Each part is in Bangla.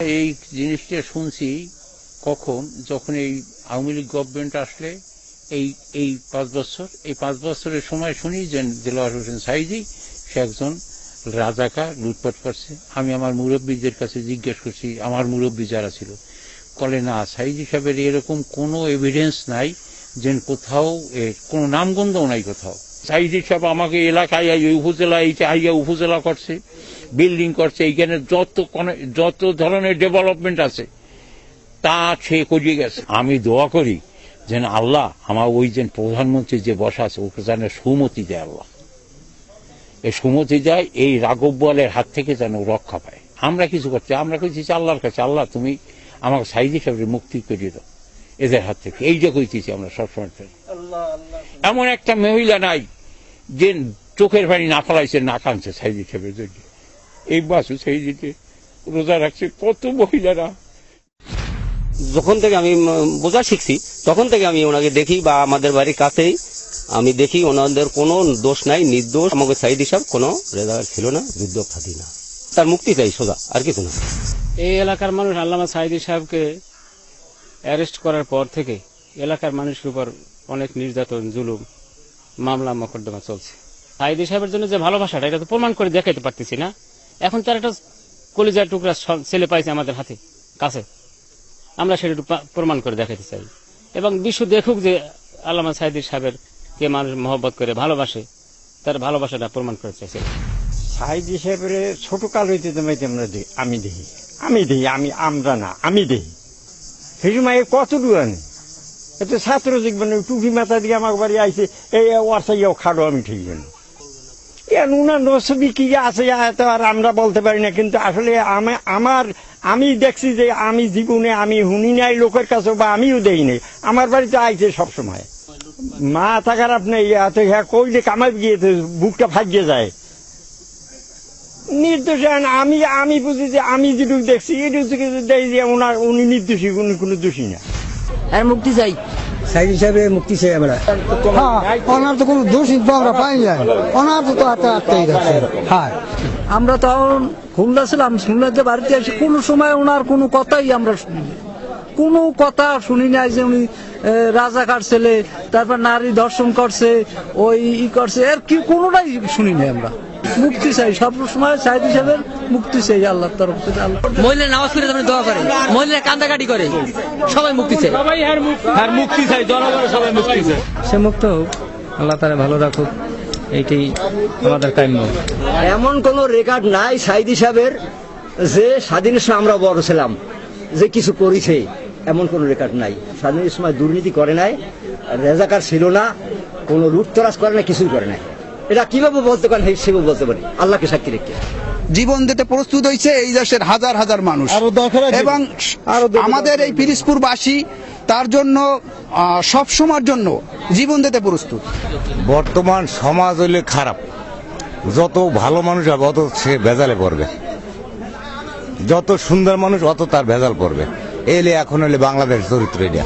এই জিনিসটা শুনছি কখন, যখন এই আওয়ামী লীগ গভর্নমেন্ট আসলে এই এই পাঁচ বছর, এই পাঁচ বছরের সময় শুনি যে দেলোয়ার হোসেন সাইদি, সে একজন রাজাকা লুটপাট করছে। আমি আমার মুরব্বীদের কাছে জিজ্ঞেস করছি, আমার মুরব্বী যারা ছিল কলে না সাইজি সাহেবের এরকম কোনো এভিডেন্স নাই যে কোথাও এর, কোনো নামগন্ধও নাই কোথাও। সাইজি সাহেব আমাকে এলাকায় উপজেলা এইটা আইয়া উপজেলা করছে। বিল্ডিং করছে, এইখানে যত যত ধরনের ডেভেলপমেন্ট আছে, তা সে করিয়ে গেছে। আমি দোয়া করি যেন আল্লাহ আমার ওই যে প্রধানমন্ত্রী যে বসা আছে, ওকে যেন সুমতি দেয় আল্লাহ। এই সুমতি দেয়, এই রাঘব বলের হাত থেকে যেন রক্ষা পায়। আমরা কিছু করছি, আমরা কইছি আল্লাহর কাছে, আল্লাহ তুমি আমাকে সাইদি সাহেবের মুক্তি করিয়ে দাও এদের হাত থেকে। এই যে কইতেছি আমরা সবসময়। এমন একটা মহিলা নাই যে চোখের পানি না ফলাইছে, না কাঁদছে সাহেবের জন্য এই বাসু সাইদিতে রোজা রাখছে কত মহিলারা। যখন থেকে আমি বোঝা শিখছি তখন থেকে আমি ওনাকে দেখি বা আমাদের বাড়ির কাছেই আমি দেখি ওনাদের কোনো দোষ নাই নির্দোষ। আমাকে সাইদ হিসাব কোনো রেজাল্ট ছিল না যুদ্ধ খাতি না। তার মুক্তি চাই সোজা আর কিছু না। এই এলাকার মানুষ আল্লামা সাইদি সাহেবকে অ্যারেস্ট করার পর থেকে এলাকার মানুষের উপর অনেক নির্যাতন জুলুম মামলা মকদ্দমা চলছে। সাইদি সাহেবের জন্য যে ভালোবাসাটা এটা তো প্রমাণ করে দেখাইতে পারতেছি না। এখন তার একটা কলিজার টুকরা ছেলে পাইছে আমাদের হাতে, কাছে। আমরা সেটা প্রমাণ করে দেখাতে চাই। এবং বিশ্ব দেখুক যে আল্লামা সাইদি সাহেবের কে মানুষ মহব্বত করে, ভালোবাসে, তার ভালোবাসাটা প্রমাণ করে। চাইছে সাইদ হিসেবে ছোট কাল হইতে আমরা দেখি আমি দেখি আমি দেখি আমি আমরা না, আমি দেখি সেই সময় কত দূরানি এত ছাত্র জীবনে টুপি মাথা দিয়ে আমার বাড়ি আইছে, এই ওয়ারসাইয়াও খাড়ো আমি ঠিক জানি। উনার নসবি কি আছে আর আমরা বলতে পারি না কিন্তু আসলে আমা- আমার আমি দেখছি যে আমি জীবনে আমি শুনি নাই লোকের কাছে বা আমিও দেই নাই। আমার বাড়িতে আইছে সবসময়। মাথা খারাপ নেই এত হ্যাঁ কইলে কামাই গিয়ে বুকটা ফাটিয়ে যায়। নির্দোষ হন, আমি আমি বুঝি যে আমি যেটুকু দেখছি এটুকু দেখি যে ওনার উনি নির্দোষী উনি কোনো দোষী না। আর মুক্তি চাই। সাইড হিসাবে মুক্তি চাই আমরা। হ্যাঁ ওনার তো কোনো দোষ তো আমরা পাই না ওনার তো তো আত্মা আত্মাই যাচ্ছে। হ্যাঁ। আমরা তখন খুলনা ছিলাম খুলনাতে বাড়িতে এসে কোনো সময় ওনার কোনো কথাই আমরা শুনি কোনো কথা শুনি নাই যে উনি রাজাকার ছেলে তারপর নারী দর্শন করছে ওই ই করছে এর কি কোনোটাই শুনি নাই আমরা। মুক্তি চাই সব সময় সাইদ হিসাবে মুক্তি চাই আল্লাহর তরফ থেকে আল্লাহ মহিলা নামাজ পড়ে তারপরে দোয়া করে মহিলা কান্দাকাটি করে সবাই মুক্তি চাই মুক্তি চাই সবাই মুক্তি চাই সে মুক্ত হোক আল্লাহ তারা ভালো রাখুক এইটাই আমাদের কাম্য। এমন কোন রেকর্ড নাই সাইদ হিসাবের যে স্বাধীনের সময় আমরা বড় ছিলাম যে কিছু করেছে এমন কোন রেকর্ড নাই। স্বাধীনের সময় দুর্নীতি করে নাই রেজাকার ছিল না কোনো লুটতরাজ করে না কিছুই করে নাই। এটা কীভাবে বলতে পারেন সেভাবে বলতে পারি। আল্লাহকে সাক্ষী রেখে। জীবন দিতে প্রস্তুত হয়েছে এই দেশের হাজার হাজার মানুষ। এবং আমাদের এই পিরিসপুরবাসী তার জন্য সব সময়ের জন্য জীবন দিতে প্রস্তুত। বর্তমান সমাজ হইলে খারাপ। যত ভালো মানুষ হবে অত সে ভেজালে পড়বে। যত সুন্দর মানুষ অত তার ভেজাল পড়বে। এলে এখন হলে বাংলাদেশ চরিত্র এটা।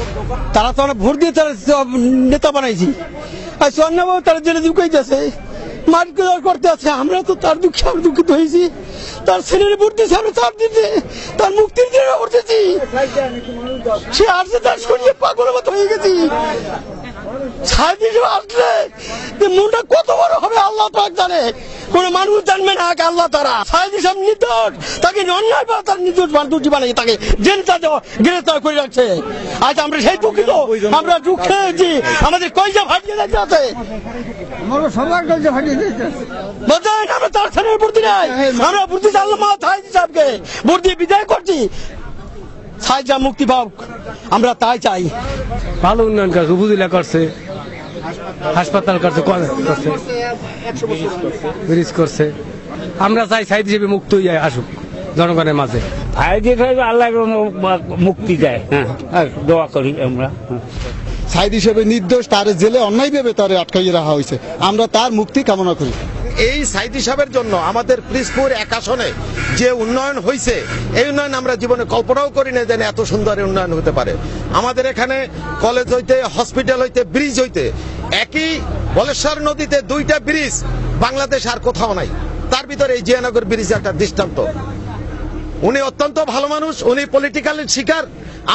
তারা তো অনেক ভোট দিয়ে তারা নেতা বানাইছি। আর চন্দ্রবাবু তারা জেলে ঢুকাইতেছে মাঠ করতে আছে। আমরা তো তার দুঃখে আমরা দুঃখিত হয়েছি। তার ছেলের দিয়েছে, আমরা তার দিতে। তার মুক্তির জন্য করতেছি সে আসছে, তার শরীরে পাগলের হয়ে গেছি। সাড়ে আসলে যে মনটা কত বড় হবে, আল্লাহ পাক জানে। কোন মানুষ জানবে না আল্লাহ তারা সাহেদ নির্দোষ। তাকে অন্যায় বা তার নির্দোষ বা দোষী বানিয়ে তাকে জেলটা দেওয়া গ্রেফতার করে রাখছে। আজ আমরা সেই দুঃখিত। আমরা দুঃখে আছি। আমাদের কয়জা ফাটিয়ে যাচ্ছে আছে সাহেবকে ভর্তি বিদায় করছি। মুক্তি পাওক আমরা তাই চাই। ভালো উন্নয়ন করছে, হাসপাতাল করছে করছে। ব্রিজ করছে। আমরা চাই সাইড হিসেবে মুক্ত হয়ে আসুক জনগণের মাঝে। সাইদি সাহেব আল্লাহ মুক্তি দেয়। হ্যাঁ। দোয়া করি আমরা। সাইড হিসেবে নির্দোষ তার জেলে অন্যায় ভেবে তারে আটকাইয়ে রাখা হয়েছে। আমরা তার মুক্তি কামনা করি। এই সাইদি হিসাবের জন্য আমাদের প্রিসপুর এক আসনে যে উন্নয়ন হয়েছে এই উন্নয়ন আমরা জীবনে কল্পনাও করি না যেন এত সুন্দর উন্নয়ন হতে পারে। আমাদের এখানে কলেজ হইতে হসপিটাল হইতে ব্রিজ হইতে একই বলেশ্বর নদীতে দুইটা ব্রিজ বাংলাদেশ আর কোথাও নাই। তার ভিতরে এই জিয়ানগর ব্রিজ একটা দৃষ্টান্ত। উনি অত্যন্ত ভালো মানুষ উনি পলিটিক্যাল শিকার।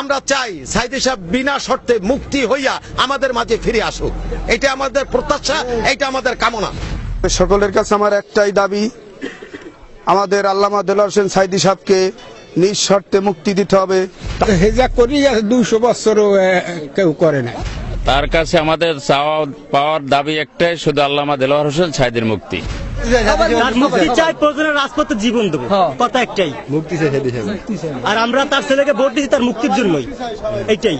আমরা চাই সাইদি সাহেব বিনা শর্তে মুক্তি হইয়া আমাদের মাঝে ফিরে আসুক। এটা আমাদের প্রত্যাশা এটা আমাদের কামনা। সকলের কাছে আমার একটাই দাবি আমাদের আল্লামা দেলার হোসেন সাইদি সাহেবকে নিঃশর্তে মুক্তি দিতে হবে। হেজা করি দুইশো বছরও কেউ করে না তার কাছে আমাদের চাওয়া পাওয়ার দাবি একটাই শুধু আল্লামা দেলোয়ার হোসেন সাইদের মুক্তি। চাই প্রয়োজনে রাজপথে জীবন দেবো। কথা একটাই। মুক্তি চাই আর আমরা তার ছেলেকে ভোট দিচ্ছি তার মুক্তির জন্যই। এইটাই।